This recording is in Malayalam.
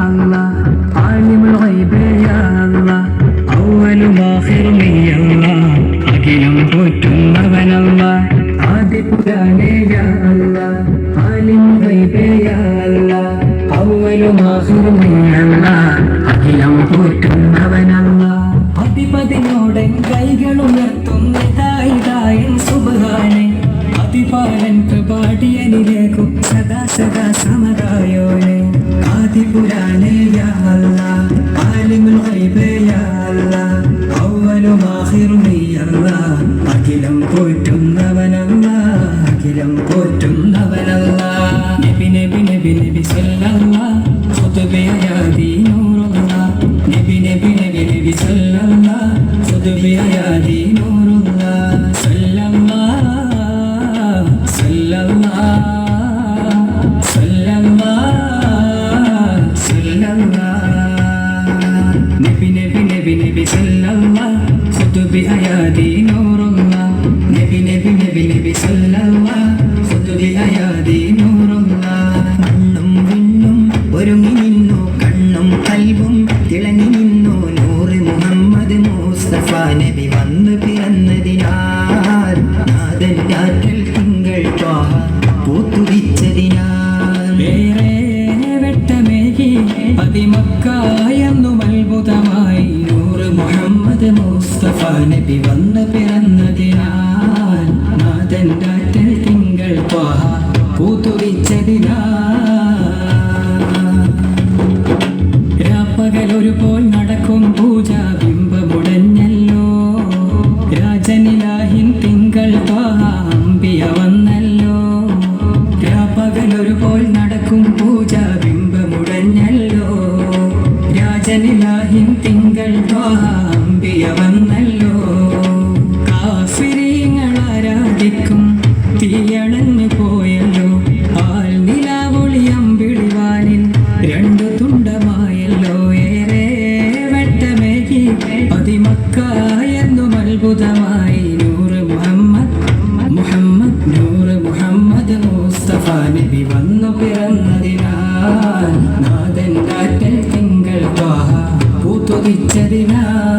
قرآني يا الله عالم الغيب يا الله അവലും ആഖിറും നീ അല്ലാ അഖിലം പോറ്റുന്നവനല്ല ആദ്യ പുരാനേ യാ അല്ലാ ആലിം ഗൈബേ യാ അല്ലാ അവലും ആഖിറും നീ അല്ലാ അഖിലം പോറ്റുന്നവനല്ല അധിപതിനോടൻ കൈകളുയർത്തുന്നതായിതായൻ സുബാനെ അതിപാലൻ കൃപാടിയനിലേക്കും സദാ സദാ illallah Hutbeye ya dinurullah Nebi nebi nebi nebi sallallah Hutbeye ya dinurullah Sallallah Sallallah Sallallah Sallallah Nebi nebi nebi nebi sallallah Hutbeye ya dinurullah നബി വന്ന് പിറന്നതിനാൽ നാഥൻഡാറ്റൽ തിങ്കൾ പാഹ പൂത്തുവിച്ചതിനാൽ ഒരുപോൽ നടക്കും പൂജ ബിംബമുടഞ്ഞല്ലോ. രാജനിലാഹിൻ തിങ്കൾ പാഹ അമ്പിയ വന്നല്ലോ. പോൽ നടക്കും പൂജ ബിംബമുടഞ്ഞല്ലോ. രാജനില പിറന്നതിനാൽ നാഥൻ കാറ്റൻ തിങ്കൾ വാ പൂത്തുതിച്ചതിനാൽ